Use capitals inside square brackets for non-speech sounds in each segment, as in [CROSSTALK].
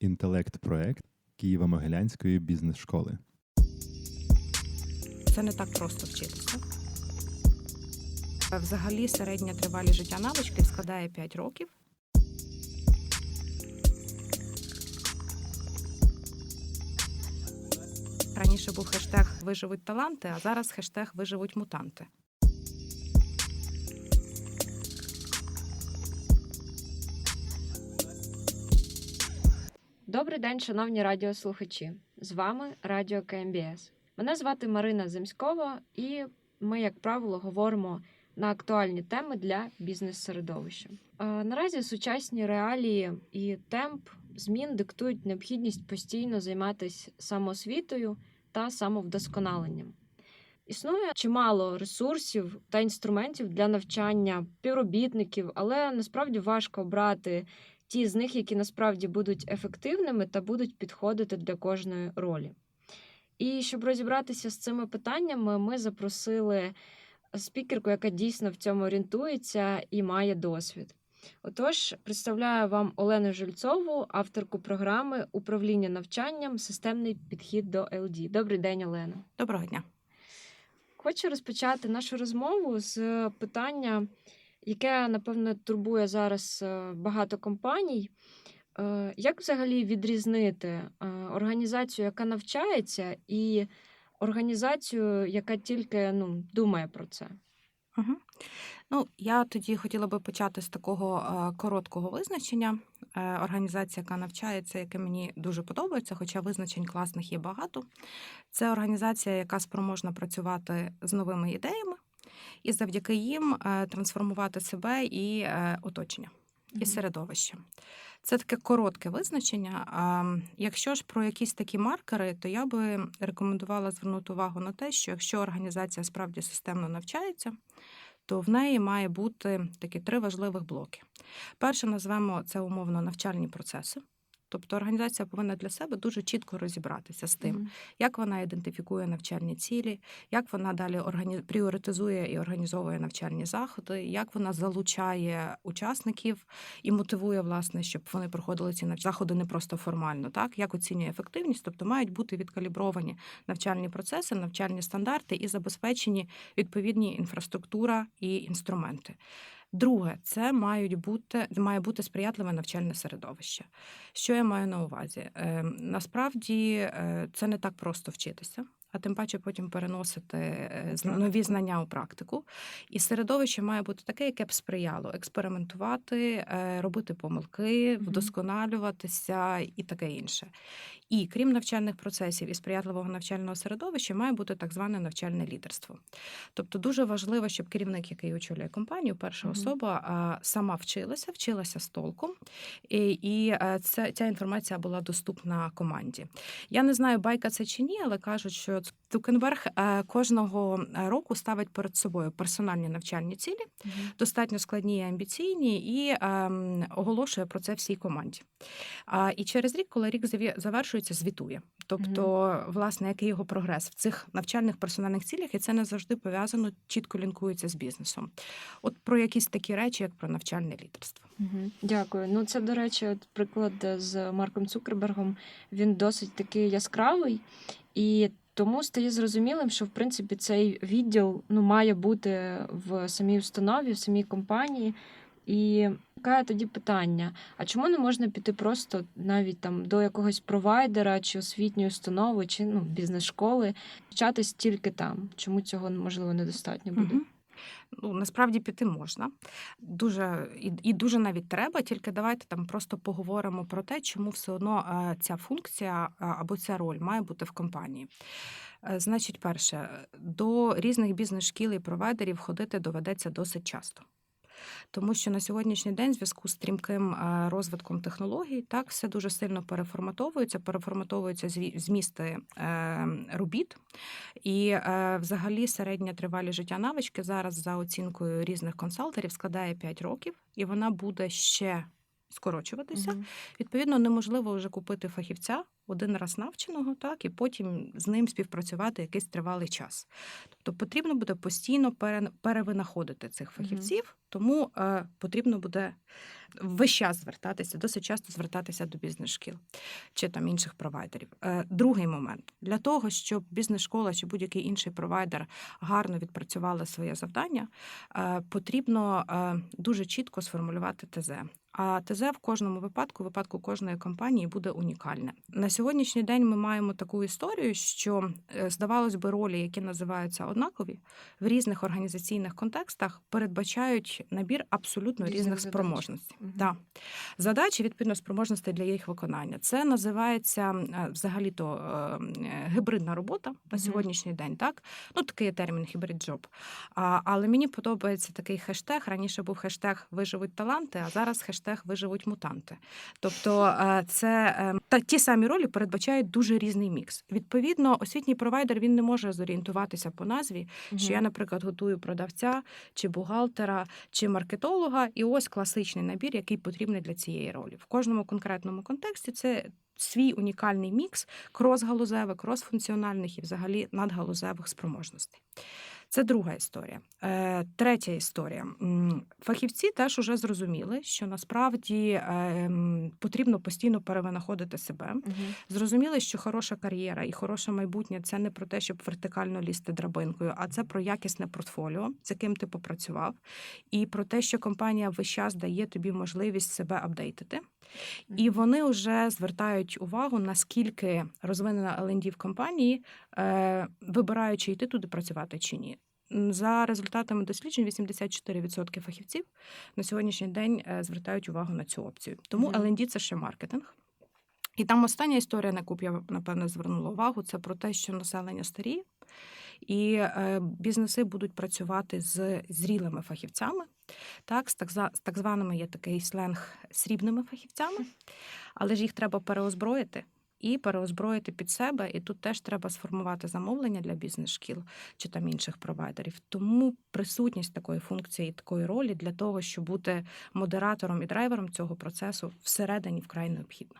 інтелект-проект Києво-Могилянської бізнес-школи. Це не так просто вчитися. Взагалі середня тривалість життя навички складає 5 років. Раніше був хештег Виживуть таланти, а зараз хештег Виживуть мутанти. Добрий день, шановні радіослухачі. З вами Радіо КМБС. Мене звати Марина Земськова, і ми, як правило, говоримо на актуальні теми для бізнес-середовища. Е, Наразі сучасні реалії і темп змін диктують необхідність постійно займатися самоосвітою та самовдосконаленням. Існує чимало ресурсів та інструментів для навчання співробітників, але насправді важко обрати ті з них, які насправді будуть ефективними та будуть підходити для кожної ролі. І щоб розібратися з цими питаннями, ми запросили спікерку, яка дійсно в цьому орієнтується і має досвід. Отож, представляю вам Олену Жильцову, авторку програми управління навчанням Системний підхід до ЛД. Добрий день, Олена. Доброго дня. Хочу розпочати нашу розмову з питання, яке, напевно, турбує зараз е, багато компаній. Е, Як взагалі відрізнити е, організацію, яка навчається, і організацію, яка тільки ну, думає про це? Угу. Ну, я тоді хотіла би почати з такого короткого визначення. Організація, яка навчається, яке мені дуже подобається, хоча визначень класних є багато. Це організація, яка спроможна працювати з новими ідеями, і завдяки їм е, трансформувати себе і е, оточення. І середовище. Це таке коротке визначення. А якщо ж про якісь такі маркери, то я би рекомендувала звернути увагу на те, що якщо організація справді системно навчається, то в неї має бути такі три важливих блоки. Перше назвемо це умовно навчальні процеси. Тобто організація повинна для себе дуже чітко розібратися з тим, Мгм. як вона ідентифікує навчальні цілі, як вона далі органі... пріоритизує і організовує навчальні заходи, як вона залучає учасників і мотивує, власне, щоб вони проходили ці навч- заходи не просто формально, так як оцінює ефективність, тобто мають бути відкалібровані навчальні процеси, навчальні стандарти і забезпечені відповідні інфраструктура і інструменти. Друге, це мають бути має бути сприятливе навчальне середовище. Що я маю на увазі? Е, насправді е, це не так просто вчитися, а тим паче потім переносити е, нові знання у практику. І середовище має бути таке, яке б сприяло експериментувати, е, робити помилки, вдосконалюватися і таке інше. І крім навчальних процесів і сприятливого навчального середовища, має бути так зване навчальне лідерство. Тобто дуже важливо, щоб керівник, який очолює компанію, перша особа сама вчилася, вчилася з толком, і, і е, це, ця інформація була доступна команді. Я не знаю, байка це чи ні, але кажуть, що Цукенберг е, кожного року ставить перед собою персональні навчальні цілі, Мгм. достатньо складні і амбіційні, і ем, оголошує про це всій команді. І через рік, коли рік завершується, звітує. Тобто, власне, який його прогрес в цих навчальних персональних цілях, і це не завжди пов'язано, чітко лінкується з бізнесом. От про якісь такі речі, як про навчальне лідерство. Мгм. Дякую. Ну, це, до речі, от приклад з Марком Цукербергом. Він досить такий яскравий, і тому стає зрозумілим, що в принципі цей відділ ну, має бути в самій установі, в самій компанії. І таке тоді питання: а чому не можна піти просто навіть там до якогось провайдера чи освітньої установи, чи ну, бізнес-школи, вчатись тільки там? Чому цього можливо недостатньо буде? Мгм. Ну, насправді піти можна. Дуже і, і дуже навіть треба, тільки давайте там просто поговоримо про те, чому все одно е, ця функція е, або ця роль має бути в компанії. Е, Значить, перше, до різних бізнес-шкіл і провайдерів ходити доведеться досить часто. Тому що на сьогоднішній день, в зв'язку з стрімким е, розвитком технологій, так все дуже сильно переформатовується, переформатовуються змісти е, робіт. І е, взагалі середня тривалість життя навички зараз за оцінкою різних консалтерів складає 5 років, і вона буде ще скорочуватися. Мгм. Відповідно, неможливо вже купити фахівця один раз навченого, так і потім з ним співпрацювати якийсь тривалий час. Тобто потрібно буде постійно пере- перевинаходити цих фахівців, тому е, потрібно буде весь час звертатися, досить часто звертатися до бізнес-шкіл чи там інших провайдерів. Е, Другий момент для того, щоб бізнес-школа чи будь-який інший провайдер гарно відпрацювали своє завдання, е, потрібно е, дуже чітко сформулювати ТЗ. А ТЗ в кожному випадку, в випадку кожної компанії буде унікальне. На сьогоднішній день ми маємо таку історію, що здавалось би, ролі, які називаються однакові, в різних організаційних контекстах передбачають набір абсолютно різних спроможностей. Мгм. Да. Задачі відповідно спроможностей для їх виконання. Це називається е, взагалі-то е, е, гибридна робота на Мгм. сьогоднішній день. Так ну такий є термін гібрид джоб. Але мені подобається такий хештег. Раніше був хештег виживуть таланти, а зараз хештег виживуть мутанти. Тобто, е, це та ті самі ролі передбачають дуже різний мікс. Відповідно, освітній провайдер він не може зорієнтуватися по назві, що я, наприклад, готую продавця чи бухгалтера чи маркетолога, і ось класичний набір, який потрібний для цієї ролі. В кожному конкретному контексті це свій унікальний мікс крос-галузевих, крос-функціональних і взагалі надгалузевих спроможностей. Це друга історія. Е, третя історія. Фахівці теж уже зрозуміли, що насправді е, потрібно постійно перевинаходити себе. Мгм. Зрозуміли, що хороша кар'єра і хороше майбутнє це не про те, щоб вертикально лізти драбинкою, а це про якісне портфоліо, з яким ти попрацював, і про те, що компанія весь час дає тобі можливість себе апдейтити. І вони вже звертають увагу, наскільки розвинена L&D в компанії, е, вибираючи йти туди працювати чи ні. За результатами досліджень, 84% фахівців на сьогоднішній день е, звертають увагу на цю опцію. Тому. L&D – це ще маркетинг. І там остання історія, на яку я напевно звернула увагу, це про те, що населення старіє, і е, бізнеси будуть працювати з зрілими фахівцями. Так, з так, з так званими є такий сленг срібними фахівцями, але ж їх треба переозброїти. І переозброїти під себе, і тут теж треба сформувати замовлення для бізнес-шкіл чи там інших провайдерів. Тому присутність такої функції, такої ролі для того, щоб бути модератором і драйвером цього процесу всередині вкрай необхідно.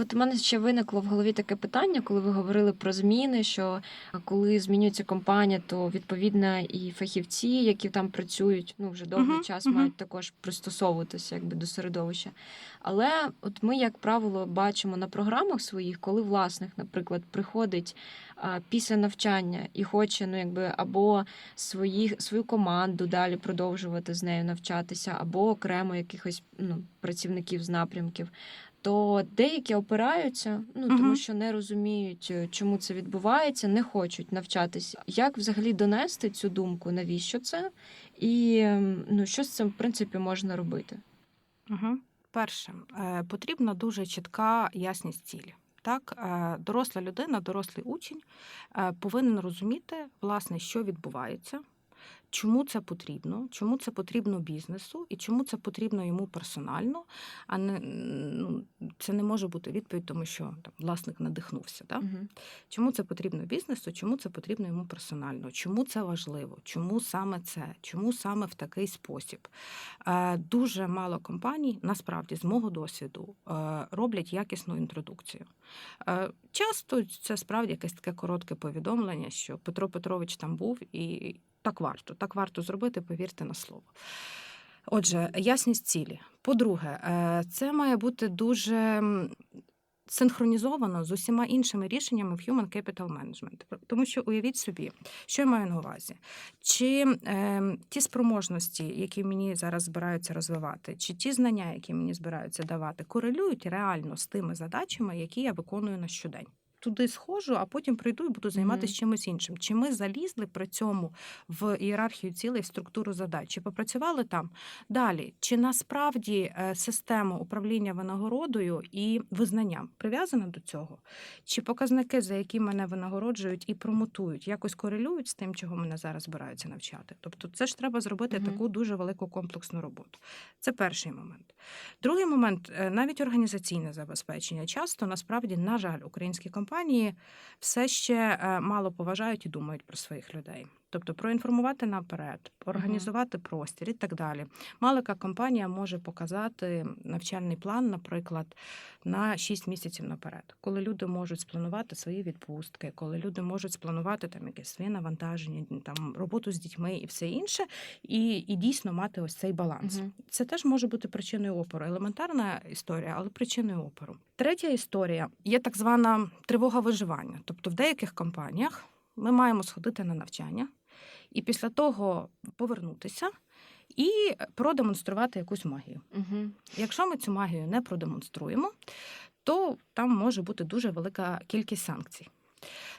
От у мене ще виникло в голові таке питання, коли ви говорили про зміни, що коли змінюється компанія, то відповідно і фахівці, які там працюють, ну вже довгий Мгм, час мгм. мають також пристосовуватися якби до середовища. Але от ми, як правило, бачимо на програмах своїх, коли власник, наприклад, приходить а, після навчання і хоче ну якби або своїх свою команду далі продовжувати з нею навчатися, або окремо якихось ну, працівників з напрямків. То деякі опираються, ну тому що не розуміють, е, чому це відбувається, не хочуть навчатися. Як взагалі донести цю думку, навіщо це? І ну що з цим в принципі можна робити? Угу. Перше, е, потрібна дуже чітка ясність цілі. Так, е, доросла людина, дорослий учень повинен розуміти, власне, що відбувається, чому це потрібно, чому це потрібно бізнесу і чому це потрібно йому персонально, а не ну, це не може бути відповідь, тому що там власник надихнувся. Так? Мгм. Чому це потрібно бізнесу? Чому це потрібно йому персонально? Чому це важливо? Чому саме це? Чому саме в такий спосіб? Е, Дуже мало компаній, насправді, з мого досвіду, е, роблять якісну інтродукцію. Е, Часто це справді якесь таке коротке повідомлення, що Петро Петрович там був, і так варто, так варто зробити, повірте на слово. Отже, ясність цілі. По-друге, е, це має бути дуже синхронізовано з усіма іншими рішеннями в Human Capital Management. Тому що уявіть собі, що я маю на увазі, чи е, ті спроможності, які мені зараз збираються розвивати, чи ті знання, які мені збираються давати, корелюють реально з тими задачами, які я виконую на щодень. Туди схожу, а потім прийду і буду займатися Мгм. чимось іншим. Чи ми залізли при цьому в ієрархію цілей, в структуру задач? Чи попрацювали там? Далі, чи насправді е, система управління винагородою і визнанням прив'язана до цього? Чи показники, за які мене винагороджують і промотують, якось корелюють з тим, чого мене зараз збираються навчати? Тобто, це ж треба зробити Мгм. таку дуже велику комплексну роботу. Це перший момент. Другий момент е, навіть організаційне забезпечення. Часто насправді, на жаль, українські компанії все ще е, мало поважають і думають про своїх людей. Тобто проінформувати наперед, організувати простір і так далі. Малика компанія може показати навчальний план, наприклад, на 6 місяців наперед, коли люди можуть спланувати свої відпустки, коли люди можуть спланувати там якесь своє навантаження, там роботу з дітьми і все інше, і, і дійсно мати ось цей баланс. Мгм. Це теж може бути причиною опору. Елементарна історія, але причиною опору. Третя історія є так звана тривога виживання. Тобто в деяких компаніях ми маємо сходити на навчання і після того повернутися і продемонструвати якусь магію. Угу. Якщо ми цю магію не продемонструємо, то там може бути дуже велика кількість санкцій.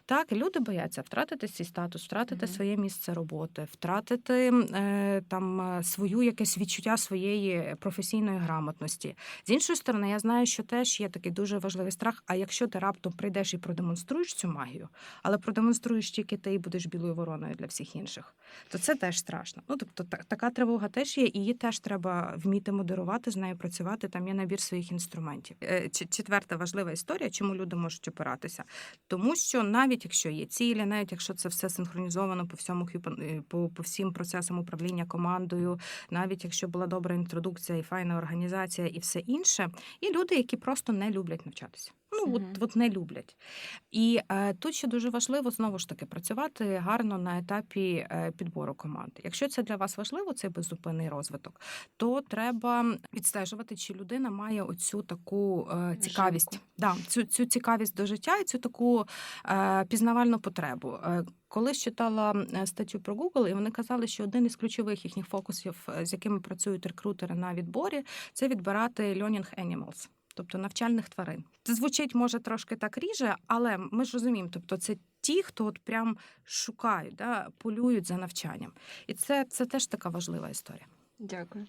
Так, люди бояться втратити свій статус, втратити Мгм. своє місце роботи, втратити е, там е, свою якесь відчуття своєї професійної грамотності. З іншої сторони, я знаю, що теж є такий дуже важливий страх. А якщо ти раптом прийдеш і продемонструєш цю магію, але продемонструєш тільки ти і будеш білою вороною для всіх інших, то це теж страшно. Ну тобто, та- така тривога теж є, і її теж треба вміти модерувати, з нею працювати. Там є набір своїх інструментів. Е, Четверта важлива історія, чому люди можуть опиратися. Тому що навіть якщо є цілі, навіть якщо це все синхронізовано по всьому е, по, по всім процесам управління командою, навіть якщо була добра інтродукція і файна організація, і все інше, і люди, які просто не люблять навчатися. Ну от, Мгм. от не люблять. І е, тут ще дуже важливо знову ж таки працювати гарно на етапі е, підбору команди. Якщо це для вас важливо, цей беззупинний розвиток, то треба відстежувати, чи людина має оцю таку е, цікавість, да, цю, цю цікавість до життя і цю таку е, пізнавальну потребу. Е, Колись читала е, статтю про Google, і вони казали, що один із ключових їхніх фокусів, е, з якими працюють рекрутери на відборі, це відбирати learning animals. Тобто навчальних тварин. Це звучить може трошки так ріже, але ми ж розуміємо, тобто це ті, хто от прям шукають, да, полюють за навчанням. І це, це теж така важлива історія. Дякую.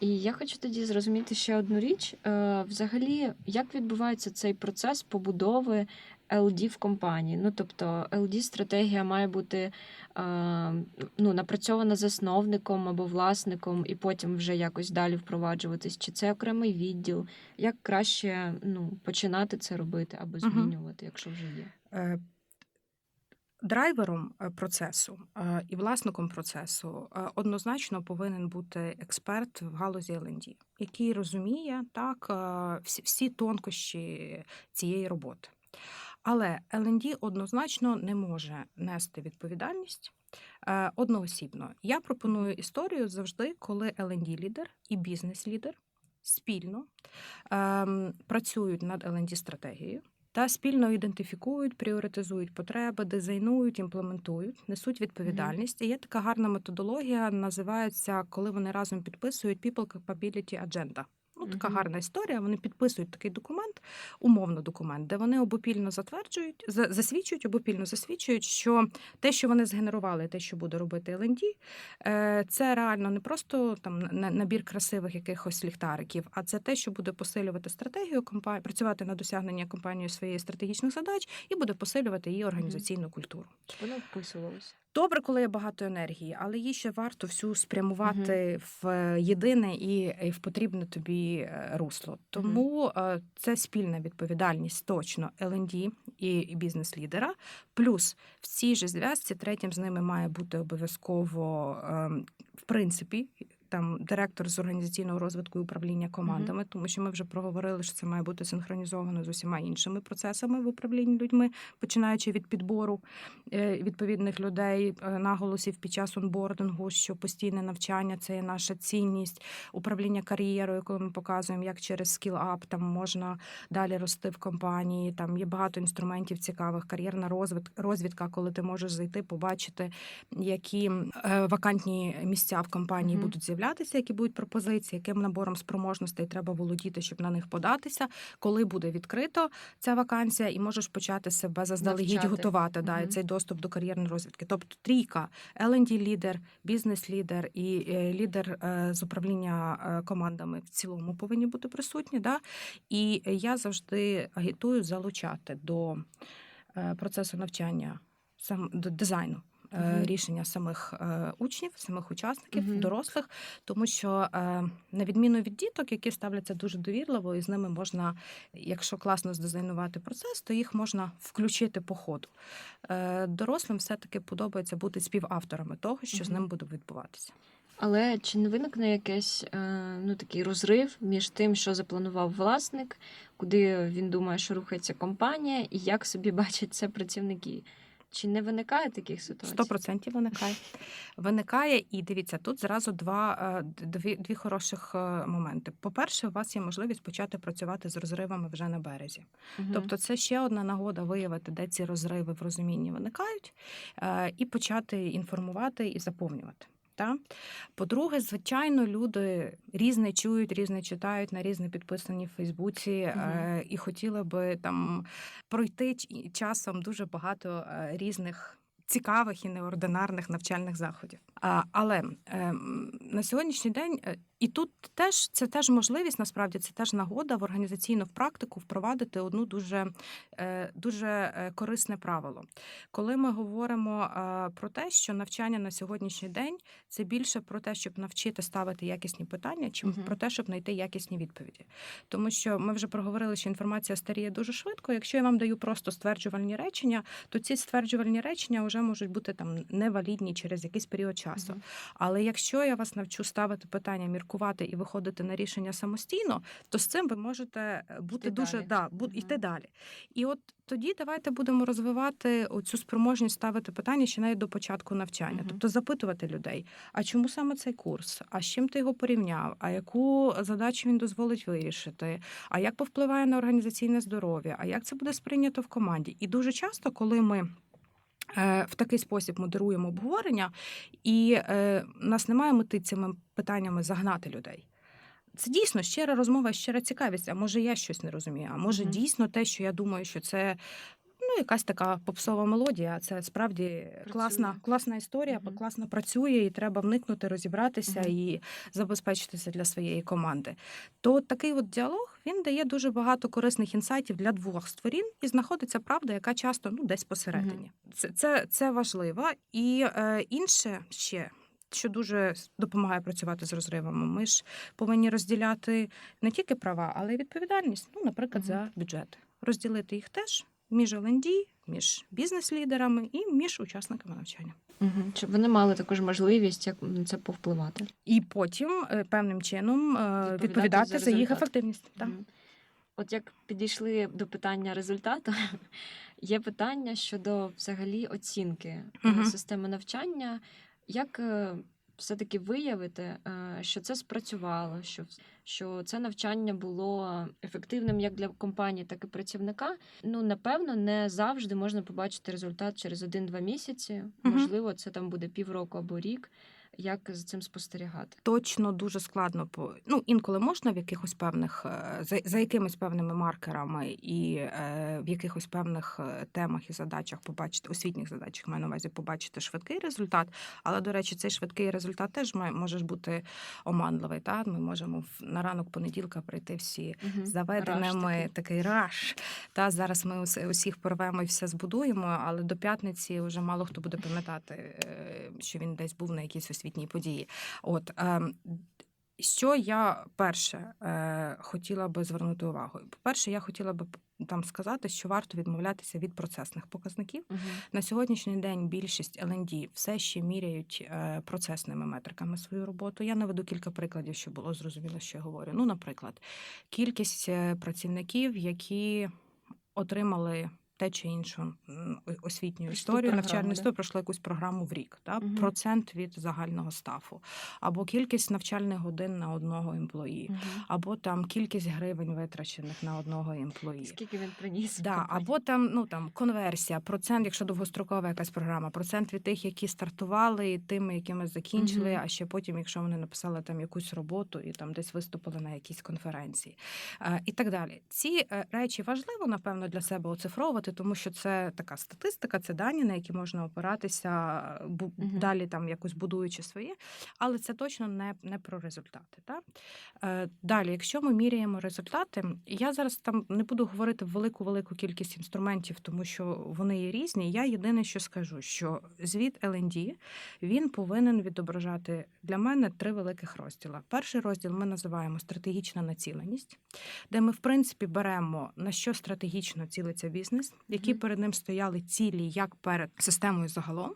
І я хочу тоді зрозуміти ще одну річ. Е, взагалі, як відбувається цей процес побудови LD в компанії? Ну, тобто, LD-стратегія має бути е, ну, напрацьована засновником або власником, і потім вже якось далі впроваджуватись. Чи це окремий відділ? Як краще ну, починати це робити або змінювати, якщо вже є? Е, Драйвером е, процесу і власником процесу однозначно повинен бути експерт в галузі L&D, який розуміє так всі, всі тонкощі цієї роботи. Але L&D однозначно не може нести відповідальність е, одноосібно. Я пропоную історію завжди, коли L&D лідер і бізнес-лідер спільно ем, працюють над L&D стратегією та спільно ідентифікують, пріоритизують потреби, дизайнують, імплементують, несуть відповідальність. І є така гарна методологія, називається, коли вони разом підписують People Capability Agenda. Ну, така Мгм. гарна історія. Вони підписують такий документ, умовно документ, де вони обопільно затверджують, за- засвідчують, обопільно засвідчують, що те, що вони згенерували, те, що буде робити LND, е, це реально не просто там на- набір красивих якихось ліхтариків, а це те, що буде посилювати стратегію компанії, працювати на досягнення компанією своїх стратегічних задач і буде посилювати її організаційну культуру. Щоб воно вписувалося. Добре, коли є багато енергії, але її ще варто всю спрямувати в е, єдине і, і в потрібне тобі е, русло. Тому угу. це спільна відповідальність точно ЛНД і, і бізнес-лідера. Плюс в цій же зв'язці третім з ними має бути обов'язково, ем, в принципі. Там директор з організаційного розвитку і управління командами, тому що ми вже проговорили, що це має бути синхронізовано з усіма іншими процесами в управлінні людьми, починаючи від підбору е, відповідних людей, е, наголосів під час онбордингу, що постійне навчання це є наша цінність, управління кар'єрою, коли ми показуємо, як через скіл-ап там можна далі рости в компанії. Там є багато інструментів цікавих, кар'єрна розвідка, коли ти можеш зайти, побачити, які е, вакантні місця в компанії Мгм. будуть з'являтися, які будуть пропозиції, яким набором спроможностей треба володіти, щоб на них податися, коли буде відкрито ця вакансія, і можеш почати себе заздалегідь Навчати. готувати да, і цей доступ до кар'єрної розвідки. Тобто трійка L&D лідер, бізнес-лідер і е, лідер е, з управління е, командами в цілому повинні бути присутні. Да? І я завжди агітую залучати до процесу навчання сам до дизайну е, рішення самих е, учнів, самих учасників, Мгм. дорослих, тому що е, на відміну від діток, які ставляться дуже довірливо, і з ними можна, якщо класно здизайнувати процес, то їх можна включити по ходу. Дорослим все-таки подобається бути співавторами того, що з ним буде відбуватися. Але чи не виникне якийсь ну, такий розрив між тим, що запланував власник, куди він думає, що рухається компанія, і як собі [LAUGHS] бачать це працівники? Чи не виникає таких ситуацій? Сто процентів виникає. Виникає, і дивіться, тут зразу два е, дві, дві хороших е, моменти. По-перше, у вас є можливість почати працювати з розривами вже на березі. Угу. Тобто, це ще одна нагода виявити, де ці розриви в розумінні виникають, е, і почати інформувати і заповнювати. Та? По-друге, звичайно, люди різне чують, різне читають, на різне підписані в Фейсбуці, е, і хотіли би там пройти ч- часом дуже багато е, різних. Цікавих і неординарних навчальних заходів. А, але ем, на сьогоднішній день е, і тут теж це теж можливість, насправді це теж нагода в організаційну практику впровадити одну дуже, е, дуже е, корисне правило. Коли ми говоримо е, про те, що навчання на сьогоднішній день це більше про те, щоб навчити ставити якісні питання, чим Мгм. про те, щоб знайти якісні відповіді. Тому що ми вже проговорили, що інформація старіє дуже швидко. Якщо я вам даю просто стверджувальні речення, то ці стверджувальні речення вже можуть бути там невалідні через якийсь період часу. Мгм. Але якщо я вас навчу ставити питання, міркувати і виходити на рішення самостійно, то з цим ви можете е, бути Йти дуже далі. да, бу, Мгм. йти далі. І от тоді давайте будемо розвивати цю спроможність ставити питання ще навіть до початку навчання, Мгм. тобто запитувати людей, а чому саме цей курс? А з чим ти його порівняв? А яку задачу він дозволить вирішити? А як повпливає на організаційне здоров'я? А як це буде сприйнято в команді? І дуже часто, коли ми в такий спосіб модеруємо обговорення, і е, нас немає мети цими питаннями загнати людей. Це дійсно щира розмова, щира цікавість. А може я щось не розумію? А може Мгм. дійсно те, що я думаю, що це ну, якась така попсова мелодія, це справді класна, класна історія, Мгм. класно працює, і треба вникнути, розібратися Мгм. і забезпечитися для своєї команди. То такий от діалог він дає дуже багато корисних інсайтів для двох сторін, і знаходиться правда, яка часто ну, десь посередині. Це, це, це важливо. І е, інше ще. Що дуже допомагає працювати з розривами, ми ж повинні розділяти не тільки права, але й відповідальність. Ну, наприклад, Мгм. за бюджет. Розділити їх теж між ЛНД, між бізнес-лідерами і між учасниками навчання. Мгм. Щоб вони мали також можливість як на це повпливати. І потім е, певним чином е, Відповідати відповідати за за, їх ефективність. Так. От як підійшли до питання результату, [LAUGHS] є питання щодо взагалі оцінки Мгм. системи навчання. Як все-таки виявити, що це спрацювало, що, що це навчання було ефективним як для компанії, так і працівника? Ну, напевно, не завжди можна побачити результат через один-два місяці. Можливо, це там буде півроку або рік. Як за цим спостерігати? Точно дуже складно по ну інколи можна в якихось певних е, за, за якимись певними маркерами і е, в якихось певних е, темах і задачах побачити освітніх задачах маю на увазі побачити швидкий результат. Але до речі, цей швидкий результат теж має може бути оманливий. Та ми можемо в- на ранок понеділка прийти всі Мгм. заведеними Раш такий. такий раш. Та зараз ми ус- усіх порвемо і все збудуємо, але до п'ятниці вже мало хто буде пам'ятати, що він десь був на якійсь освітній події. От ем, що я перше е, хотіла би звернути увагу? По-перше, я хотіла би там сказати, що варто відмовлятися від процесних показників. Мгм. На сьогоднішній день більшість L&D все ще міряють е, процесними метриками свою роботу. Я наведу кілька прикладів, щоб було зрозуміло, що я говорю. Ну, наприклад, кількість е, працівників, які отримали те чи іншу освітню історію, навчальну да? історію, пройшли якусь програму в рік, та? Мгм. процент від загального стафу, або кількість навчальних годин на одного емплої, Мгм. або там кількість гривень витрачених на одного емплої. Скільки він приніс? Да, або там ну там конверсія, процент, якщо довгострокова якась програма, процент від тих, які стартували, і тими, якими закінчили, Мгм. а ще потім, якщо вони написали там якусь роботу і там десь виступили на якійсь конференції, е, і так далі. Ці е, речі важливо, напевно, для себе оцифровувати, говорити, тому що це така статистика, це дані, на які можна опиратися Мгм. далі, там якось будуючи своє, але це точно не, не про результати. Та? Е, Далі, якщо ми міряємо результати, я зараз там не буду говорити велику велику кількість інструментів, тому що вони є різні. Я єдине, що скажу, що звіт L&D, він повинен відображати для мене три великих розділа. Перший розділ ми називаємо стратегічна націленість, де ми, в принципі, беремо на що стратегічно цілиться бізнес, які перед ним стояли цілі як перед системою загалом.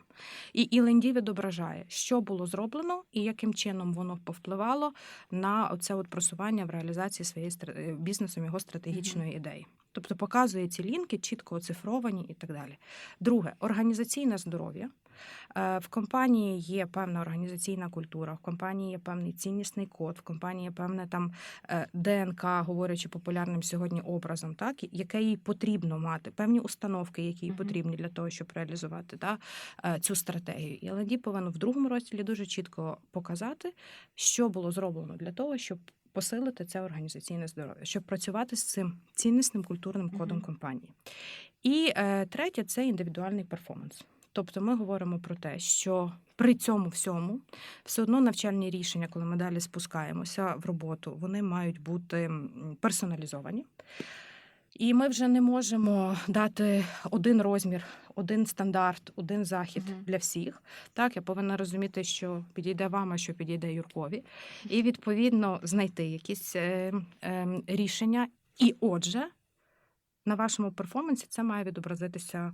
І Іленді відображає, що було зроблено і яким чином воно повпливало на це от просування в реалізації своєї е, бізнесом його стратегічної ідеї. Тобто показує ці лінки, чітко оцифровані і так далі. Друге організаційне здоров'я. Е, В компанії є певна організаційна культура, в компанії є певний ціннісний код, в компанії є певне там е, ДНК, говорячи популярним сьогодні образом, так яке їй потрібно мати, певні установки, які їй потрібні для того, щоб реалізувати та, е, цю стратегію. І LND повинен в другому розділі дуже чітко показати, що було зроблено для того, щоб посилити це організаційне здоров'я, щоб працювати з цим ціннісним культурним кодом Мгм. компанії. І е, третє це індивідуальний перформанс. Тобто ми говоримо про те, що при цьому всьому все одно навчальні рішення, коли ми далі спускаємося в роботу, вони мають бути персоналізовані. І ми вже не можемо дати один розмір, один стандарт, один захід Мгм. для всіх. Так, я повинна розуміти, що підійде вам, а що підійде Юркові, і відповідно знайти якісь е, е, рішення. І отже, на вашому перформансі це має відобразитися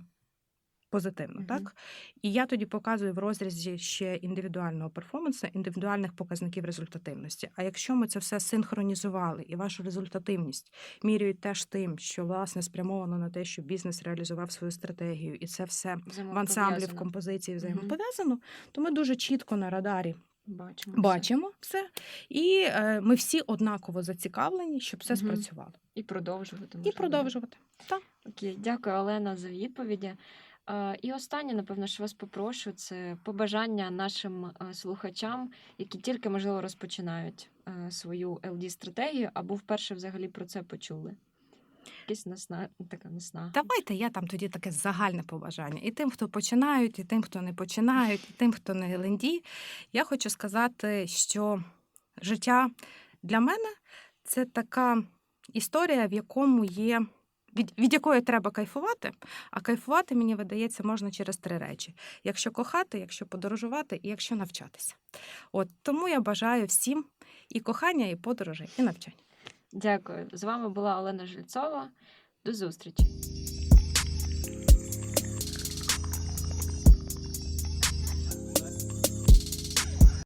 позитивно, Мгм. так? І я тоді показую в розрізі ще індивідуального перформансу, індивідуальних показників результативності. А якщо ми це все синхронізували і вашу результативність міряють теж тим, що власне спрямовано на те, щоб бізнес реалізував свою стратегію, і це все в ансамблі, в Взаємопов'язано. композиції взаємопов'язано, то ми дуже чітко на радарі Бачимо. бачимо все, і е, ми всі однаково зацікавлені, щоб все Мгм. спрацювало. І продовжувати. І продовжувати. Так. Окей, дякую, Олена, за відповіді. Е, І останнє, напевно, що вас попрошу, це побажання нашим е, слухачам, які тільки можливо розпочинають е, свою LD стратегію або вперше взагалі про це почули. Якась насна... така наснага. Давайте я там тоді таке загальне побажання. І тим, хто починають, і тим, хто не починають, і тим, хто не ленді. Я хочу сказати, що життя для мене це така історія, в якому є. Від, від якої треба кайфувати, а кайфувати, мені видається, можна через три речі: якщо кохати, якщо подорожувати, і якщо навчатися. От тому я бажаю всім і кохання, і подорожей, і навчання. Дякую. З вами була Олена Жильцова. До зустрічі.